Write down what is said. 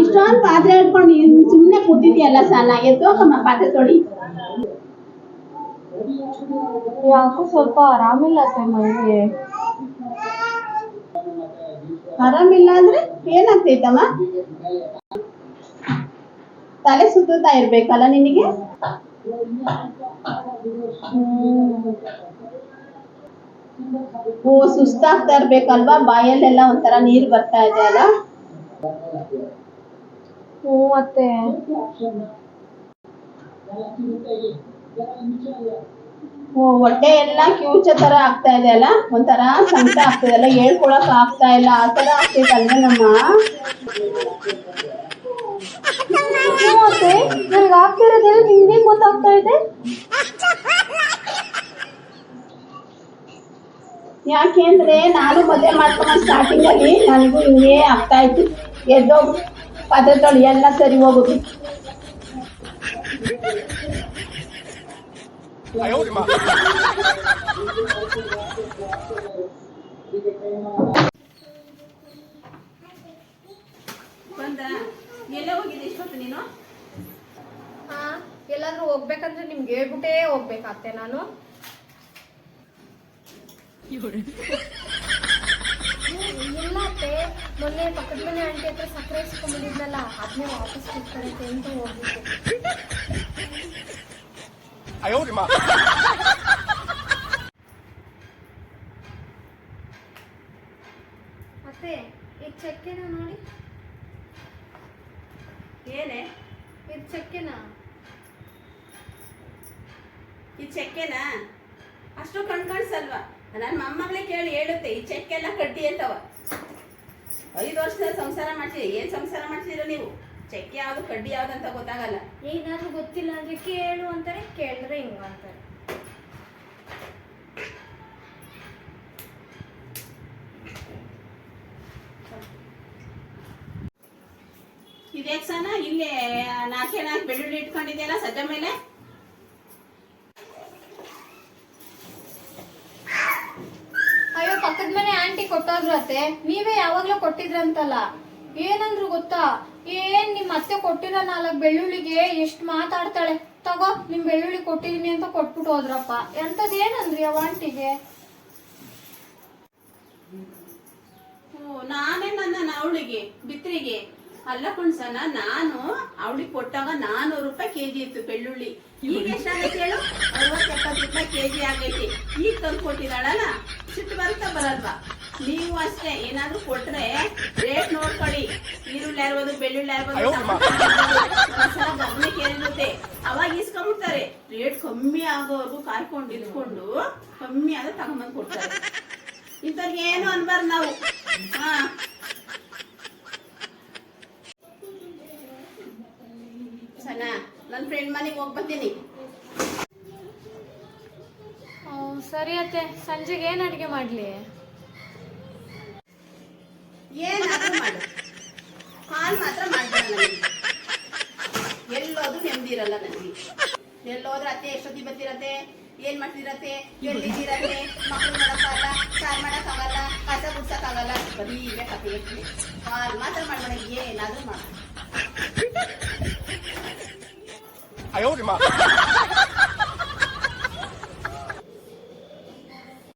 ಇಷ್ಟೊಂದು ಪಾತ್ರೆ ಹಿಡ್ಕೊಂಡು ಸುಮ್ಮನೆ ಕೂತಿದ್ಯಲ್ಲ ಸಾಲ? ಎದ್ದೋಗಮ್ಮ ಪಾತ್ರೆ ತೊಳಿ. ಯಾಕೋ ಸ್ವಲ್ಪ ಆರಾಮಿಲ್ಲ ಮೈಗೆ. ಆರಾಮಿಲ್ಲ ಅಂದ್ರೆ ಏನಾಗ್ತೈತಮ್ಮ? ತಲೆ ಸುತ್ತುತ್ತಾ ಇರ್ಬೇಕಲ್ಲ ನಿನಗೆ? ಓ ಸುಸ್ತಾಗ್ತಾ ಇರ್ಬೇಕಲ್ವಾ? ಬಾಯಲ್ಲೆಲ್ಲ ಒಂಥರ ನೀರ್ ಬರ್ತಾ ಇದೆ ಅಲ್ಲ? ಹ್ಞೂ ಮತ್ತೆ ಓ ಹೊಟ್ಟೆ ಎಲ್ಲ ಕ್ಯೂಚ ತರ ಆಗ್ತಾ ಇದೆ ಅಲ್ಲ? ಒಂಥರ ಸಂತ ಆಗ್ತದೆ ಅಲ್ಲ? ಹೇಳ್ಕೊಳಕ್ ಆಗ್ತಾ ಇಲ್ಲ. ಆ ತರ ಆಗ್ತೈತಲ್ವ ನಮ್ಮ? ಅತ್ತೆ. ನನಗೆ ಆಗ್ತಿರೋದೆಲ್ಲ ನಿಮ್ಗೆ ಗೊತ್ತಾಗ್ತಾ ಇದೆ. ಯಾಕೆ ಅಂದ್ರೆ ನಾನು ಮದುವೆ ಮಾಡ್ಕೊಂಡ ಸ್ಟಾರ್ಟಿಂಗ್ ಅಲ್ಲಿ ನನಗೂ ಹಿಂಗೆ ಆಗ್ತಾ ಇತ್ತು. ಎದ್ದೋಗು ಪಾತ್ರೆ ತೊಳಿ ಎಲ್ಲ ಸರಿ ಹೋಗುದು. ಬಂದ? ಎಲ್ಲ ಹೋಗಿದೆ ಇಷ್ಟೊತ್ತು ನೀನು? ಹಾ ಎಲ್ಲಾದ್ರೂ ಹೋಗ್ಬೇಕಂದ್ರೆ ನಿಮ್ಗೆ ಹೇಳ್ಬಿಟ್ಟೇ ಹೋಗ್ಬೇಕಾಗ್ತೆ ನಾನು. ಇಲ್ಲತ್ತೆ ಮೊನ್ನೆ ಪಕ್ಕದ ಮನೆ ಆಂಟಿ ಹತ್ರ ಸಕ್ಕರೆ ವಾಪಸ್ ಅಂತ ಹೋಗಿದ್ದೆ ಅತ್ತೆ ಈ ಚಕ್ಕೆನ ನೋಡಿ. ಏನೇ? ಇದು ಚಕ್ಕೆನಾ. ಈ ಚಕ್ಕೆನಾ? ಅಷ್ಟು ಕಣ್ ನನ್ನ ಮೊಮ್ಮಗಳೇ ಕೇಳಿ ಹೇಳುತ್ತೆ ಈ ಚೆಕ್ ಎಲ್ಲ ಕಡ್ಡಿ ಅಂತವ. ಐದು ವರ್ಷದ ಸಂಸಾರ ಮಾಡ್ತೀರಿ ಏನ್ ಸಂಸಾರ ಮಾಡ್ತೀರ ನೀವು? ಚೆಕ್ ಯಾವ್ದು ಕಡ್ಡಿ ಯಾವ್ದು ಅಂತ ಗೊತ್ತಾಗಲ್ಲ. ಏನಾದ್ರೂ ಗೊತ್ತಿಲ್ಲ ಅಂದ್ರೆ ಕೇಳು ಅಂತಾರೆ ಕೇಳಿದ್ರೆ ಹಿಂಗ ಅಂತಾರೆ. ಇದೇಕ್ ಸನ ಇಲ್ಲೇ ನಾಲ್ಕೇ ನಾಲ್ಕು ಬೆಳ್ಳುಳ್ಳಿ ಇಟ್ಕೊಂಡಿದ್ಯಲ್ಲ ಸಜ್ಜ ಮೇಲೆ? ಪಕ್ಕದ ಮನೆ ಆಂಟಿ ಕೊಟ್ಟಾದ್ರು ಅತ್ತೆ ನೀವೇ ಯಾವಾಗ್ಲೂ ಕೊಟ್ಟಿದ್ರಂತಲ್ಲ? ಏನಂದ್ರು ಗೊತ್ತಾ? ಏನ್ ನಿಮ್ ಅತ್ತೆ ಕೊಟ್ಟಿರೋ ನಾಲ್ಕು ಬೆಳ್ಳುಳ್ಳಿಗೆ ಎಷ್ಟ್ ಮಾತಾಡ್ತಾಳೆ? ತಗೋ, ನಿಮ್ ಬೆಳ್ಳುಳ್ಳಿ ಕೊಟ್ಟಿದೀನಿ ಅಂತ ಕೊಟ್ಬಿಟ್ಟು ಹೋದ್ರಪ್ಪ. ಎಂತದ್ ಏನಂದ್ರಿ ಅವ ಆಂಟಿಗೆ ನಾನೇ ನನ್ನ ಅವಳಿಗೆ, ಬಿತ್ರಿಗೆ. ಅಲ್ಲ ಕುಣ್ಸನ ನಾನು ಅವಳಿಗೆ ಕೊಟ್ಟಾಗ ನಾನೂರು ರೂಪಾಯಿ ಕೆಜಿ ಇತ್ತು ಬೆಳ್ಳುಳ್ಳಿ. ಈಗ ಎಷ್ಟಾಗೈತೆ ಹೇಳು ಅರವತ್ತು ಎಪ್ಪತ್ತು ರೂಪಾಯಿ ಕೆಜಿ ಆಗೈತಿ. ಈಗ ತಂದು ಕೊಟ್ಟಿದ್ದಾಳಲ್ಲ ಸಿಟ್ಟು ಬರಲ್ವಾ? ನೀವು ಅಷ್ಟೇ ಏನಾದ್ರೂ ಕೊಟ್ರೆ ರೇಟ್ ನೋಡ್ಕೊಳ್ಳಿ. ಈರುಳ್ಳಿ ಇರ್ಬೋದು ಬೆಳ್ಳುಳ್ಳಿ ಇರ್ಬೋದು ಗಮನಕ್ಕೆ ಏನಿರುತ್ತೆ ಅವಾಗ ಇಸ್ಕೊಂಡ್ಬಿಡ್ತಾರೆ ರೇಟ್ ಕಮ್ಮಿ ಆಗೋವರೆಗೂ ಕಾಯ್ಕೊಂಡು ಇಟ್ಕೊಂಡು ಕಮ್ಮಿ ಆದ್ರೆ ತಗೊಂಬಂದು ಕೊಡ್ತಾರೆ. ಇಂಥವ್ರಿಗೆ ಏನು ಅನ್ಬಾರ್ದು ನಾವು. ಹಾ. ಸಣ್ಣ ನನ್ನ ಫ್ರೆಂಡ್ ಮನೆಗೆ ಹೋಗಿ ಸರಿ ಅತ್ತೆ ಸಂಜೆಗೆ ಏನ್ ಅಡಿಗೆ ಮಾಡ್ಲಿ? ಏನಾದ್ರೂ ಮಾಡು. ಮಾತ್ರ ನನಗೆ. ಎಲ್ಲೋದು ನೆಮ್ಮದಿ ನನಗೆ. ಅತ್ತೆ ಎಷ್ಟೊತ್ತಿ ಬರ್ತಿರತ್ತೆ? ಏನ್ ಮಾಡ್ತಿರತ್ತೆ ಎಲ್ಲಿದ್ದೀರತ್ತೆ ಮಕ್ಕಳು ಮಾಡಕ್ಕಾಗಲ್ಲ ಸಾರ್ ಮಾಡಕ್ಕಾಗಲ್ಲ ಕಸ ಗುಡ್ಸಕ್ಕಾಗಲ್ಲ ಬರೀ ಈಗ ಕತೆ ಹೇಳ್ತೀನಿ. ಹಾಲ್ ಮಾತ್ರ ಮಾಡ್ಬೇಡ ಏನಾದ್ರೂ ಮಾಡು.